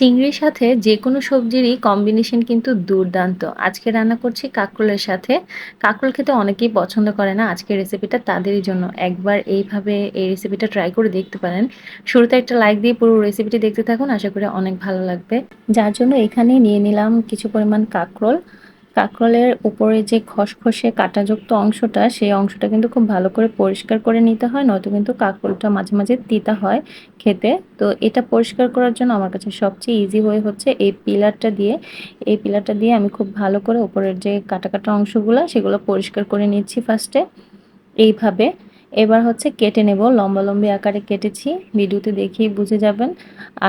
চিংড়ির সাথে যে কোনো সবজিরই কম্বিনেশন কিন্তু দুর্দান্ত। আজকে রান্না করছি কাঁকরোলের সাথে। কাঁকরোল খেতে অনেকেই পছন্দ করে না। আজকের রেসিপিটা তাদেরই জন্য। একবার এইভাবে এই রেসিপিটা ট্রাই করে দেখতে পারেন। শুরুতে একটা লাইক দিয়ে পুরো রেসিপিটি দেখতে থাকুন। আশা করি অনেক ভালো লাগবে। যার জন্য এখানে নিয়ে নিলাম কিছু পরিমাণ কাঁকরোল। কাঁকরোলের উপরে যে খসখসে কাঁটাযুক্ত অংশটা, সেই অংশটা কিন্তু খুব ভালো করে পরিষ্কার করে নিতে হয়, নয়তো কিন্তু কাঁকরোলটা মাঝে মাঝে তিতা হয় খেতে। তো এটা পরিষ্কার করার জন্য আমার কাছে সবচেয়ে ইজি হয়ে হচ্ছে এই পিলারটা দিয়ে। এই পিলারটা দিয়ে আমি খুব ভালো করে উপরের যে কাটা কাটা অংশগুলো, সেগুলো পরিষ্কার করে নিচ্ছি ফার্স্টে এইভাবে। এবার হচ্ছে কেটে নেব, লম্বা লম্বি আকারে কেটেছি, ভিডিওতে দেখেই বুঝে যাবেন।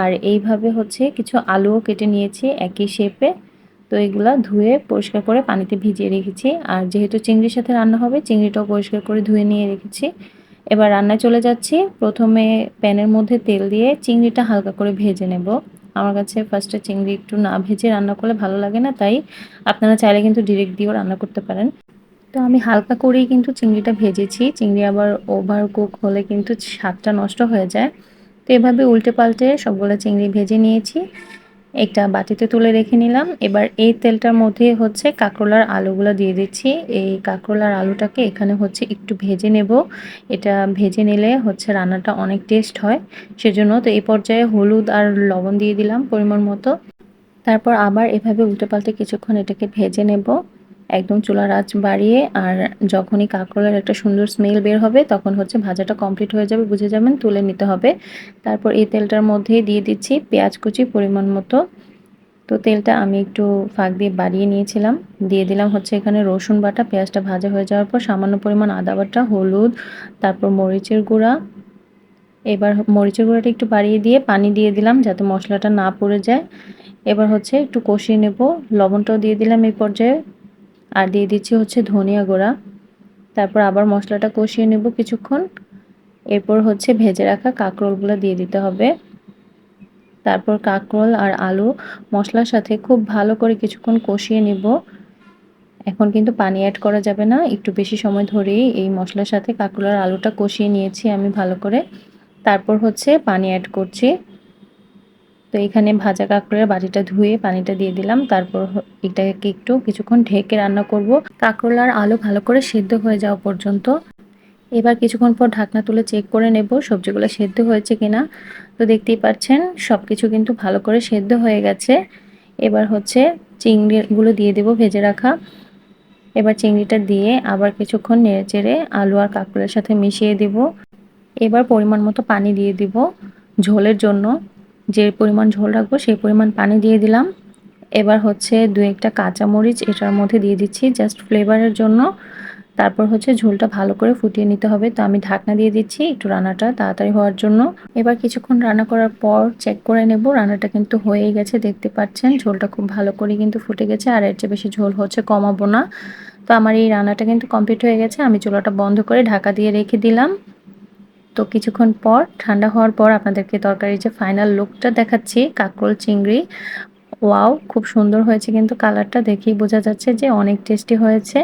আর এইভাবে হচ্ছে কিছু আলুও কেটে নিয়েছি একই শেপে তো এগুলা ধুয়ে পরিষ্কার করে পানিতে ভিজিয়ে রেখেছি। আর যেহেতু চিংড়ির সাথে রান্না হবে, চিংড়িটাও পরিষ্কার করে ধুয়ে নিয়ে রেখেছি। এবার রান্নায় চলে যাচ্ছি। প্রথমে প্যানের মধ্যে তেল দিয়ে চিংড়িটা হালকা করে ভেজে নেব। আমার কাছে ফার্স্টে চিংড়ি একটু না ভেজে রান্না করলে ভালো লাগে না, তাই আপনারা চাইলে কিন্তু ডিরেক্ট দিয়েও রান্না করতে পারেন। তো আমি হালকা করেই কিন্তু চিংড়িটা ভেজেছি। চিংড়ি আবার ওভার কুক হলে কিন্তু স্বাদটা নষ্ট হয়ে যায়। তো এভাবে উল্টে পাল্টে সবগুলো চিংড়ি ভেজে নিয়েছি। একটা বাটিতে তুলে রেখে নিলাম। এবার এই তেলটার মধ্যে হচ্ছে কাঁকরোলার আলুগুলো দিয়ে দিচ্ছি। এই কাঁকরোলার আলুটাকে এখানে হচ্ছে একটু ভেজে নেব। এটা ভেজে নিলে হচ্ছে রান্নাটা অনেক টেস্ট হয়। সেজন্য তো এই পর্যায়ে হলুদ আর লবণ দিয়ে দিলাম পরিমাণ মতো। তারপর আবার এভাবে উল্টে পাল্টে কিছুক্ষণ এটাকে ভেজে নেব। একদম চুলার আঁচ বাড়িয়ে আর যখনই কাঁকরোলের একটা সুন্দর স্মেল বের হবে, তখন হচ্ছে ভাজাটা কমপ্লিট হয়ে যাবে, বুঝে যাবেন, তুলে নিতে হবে। তারপর এই তেলটার মধ্যেই দিয়ে দিচ্ছি পেঁয়াজ কুচি পরিমাণ মতো। তো তেলটা আমি একটু ফাঁক দিয়ে বাড়িয়ে নিয়েছিলাম। দিয়ে দিলাম হচ্ছে এখানে রসুন বাটা। পেঁয়াজটা ভাজা হয়ে যাওয়ার পর সামান্য পরিমাণ আদা বাটা, হলুদ, তারপর মরিচের গুঁড়া। এবার মরিচের গুঁড়াটা একটু বাড়িয়ে দিয়ে পানি দিয়ে দিলাম যাতে মশলাটা না পড়ে যায়। এবার হচ্ছে একটু কষিয়ে নেব। লবণটাও দিয়ে দিলাম এই পর্যায়ে। আর দিয়ে দিচ্ছি হচ্ছে ধনিয়া গুঁড়া। তারপর আবার মশলাটা কষিয়ে নেব কিছুক্ষণ। এরপর হচ্ছে ভেজে রাখা কাঁকরোলগুলো দিয়ে দিতে হবে। তারপর কাঁকরোল আর আলু মশলার সাথে খুব ভালো করে কিছুক্ষণ কষিয়ে নেব। এখন কিন্তু পানি অ্যাড করা যাবে না। একটু বেশি সময় ধরেই এই মশলার সাথে কাঁকরোল আর আলুটা কষিয়ে নিয়েছি আমি ভালো করে। তারপর হচ্ছে পানি অ্যাড করছি। তো এখানে ভাজা কাঁকড়ের বাটিটা ধুয়ে পানিটা দিয়ে দিলাম। তারপর এটাকে একটু কিছুক্ষণ ঢেকে রান্না করব। কাঁকরোল আর আলু ভালো করে সেদ্ধ হয়ে যাওয়া পর্যন্ত। এবার কিছুক্ষণ পর ঢাকনা তুলে চেক করে নেব সবজিগুলো সেদ্ধ হয়েছে কিনা। তো দেখতেই পাচ্ছেন সব কিছু কিন্তু ভালো করে সেদ্ধ হয়ে গেছে। এবার হচ্ছে চিংড়িগুলো দিয়ে দেব ভেজে রাখা। এবার চিংড়িটা দিয়ে আবার কিছুক্ষণ নেড়ে চেড়ে আলু আর কাঁকড়ের সাথে মিশিয়ে দেব। এবার পরিমাণ মতো পানি দিয়ে দিব ঝোলের জন্য। যে পরিমাণ ঝোল রাখব সেই পরিমাণ পানি দিয়ে দিলাম। এবার হচ্ছে দু একটা কাঁচামরিচ এটার মধ্যে দিয়ে দিচ্ছি জাস্ট ফ্লেভারের জন্য। তারপর হচ্ছে ঝোলটা ভালো করে ফুটিয়ে নিতে হবে। তো আমি ঢাকনা দিয়ে দিচ্ছি একটু রান্নাটা তাড়াতাড়ি হওয়ার জন্য। এবার কিছুক্ষণ রান্না করার পর চেক করে নেব। রান্নাটা কিন্তু হয়েই গেছে, দেখতে পাচ্ছেন। ঝোলটা খুব ভালো করে কিন্তু ফুটে গেছে আর এর চেয়ে বেশি ঝোল হচ্ছে কমাবো না। তো আমার এই রান্নাটা কিন্তু কমপ্লিট হয়ে গেছে। আমি চুলাটা বন্ধ করে ঢাকা দিয়ে রেখে দিলাম। তো কিছুক্ষণ পর, ঠান্ডা হওয়ার পর আপনাদেরকে তরকারির যে ফাইনাল লুকটা দেখাচ্ছি, কাকরোল, চিংড়ি। ওয়াও, খুব সুন্দর হয়েছে কিন্তু কালারটা দেখেই বোঝা যাচ্ছে যে অনেক টেস্টি হয়েছে।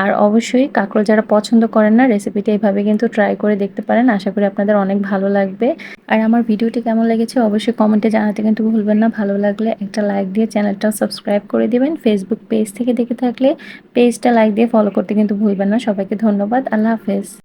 আর অবশ্যই কাঁকরোল যারা পছন্দ করেন না রেসিপিটা এইভাবে কিন্তু ট্রাই করে দেখতে পারেন। আশা করি আপনাদের অনেক ভালো লাগবে। আর আমার ভিডিওটি কেমন লেগেছে অবশ্যই কমেন্টে জানাতে কিন্তু ভুলবেন না। ভালো লাগলে একটা লাইক দিয়ে চ্যানেলটা সাবস্ক্রাইব করে দেবেন। ফেসবুক পেজ থেকে দেখে থাকলে পেজটা লাইক দিয়ে ফলো করতে কিন্তু ভুলবেন না। সবাইকে ধন্যবাদ। আল্লাহ হাফেজ।